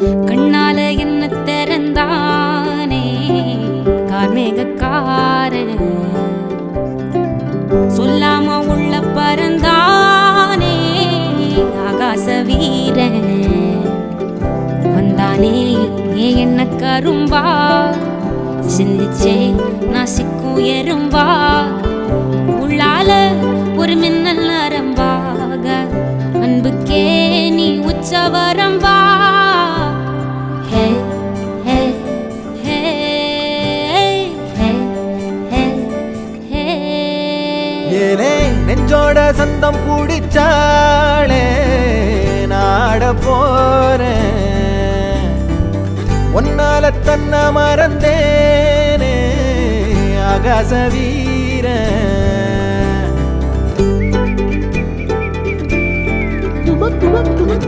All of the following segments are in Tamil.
கண்ணால என்ன திறந்தானே? கார்மேகக்கார சொல்லாம உள்ள பறந்தானே? ஆகாச வீர வந்தானே ஏ என்ன கரும்பா? சிந்திச்சே நான் சிக்கும் எறும்பா உள்ளால ஒரு மின் ஏலே நெஞ்சோட சந்தம் பிடிச்சாளே நாட போறேன் ஒன்னால தன்ன மறந்தேனே ஆகாச வீரன் பார்க்காத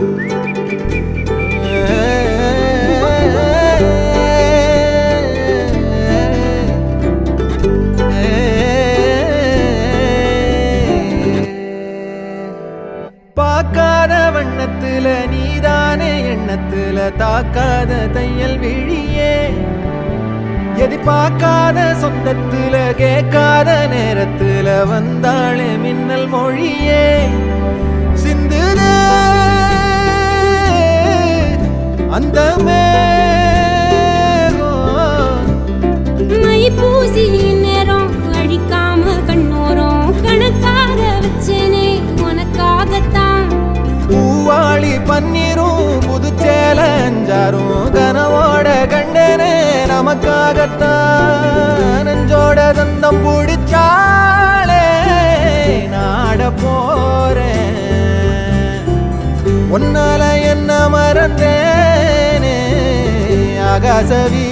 வண்ணத்துல நீதானே எண்ணத்துல தாக்காத தையல் விழியே. எதிர்பார்க்காத சொந்தத்துல கேட்காத நேரத்துல வந்தாளே மின்னல் மொழியே. சிந்துதே அந்த பன்னீரும் கனவோட கண்டனே நமக்காகத்தான் நெஞ்சோட தந்தம் பிடிச்சாலே நாட போறேன். உன்னால என்ன மறந்தேனே ஆகாசவீ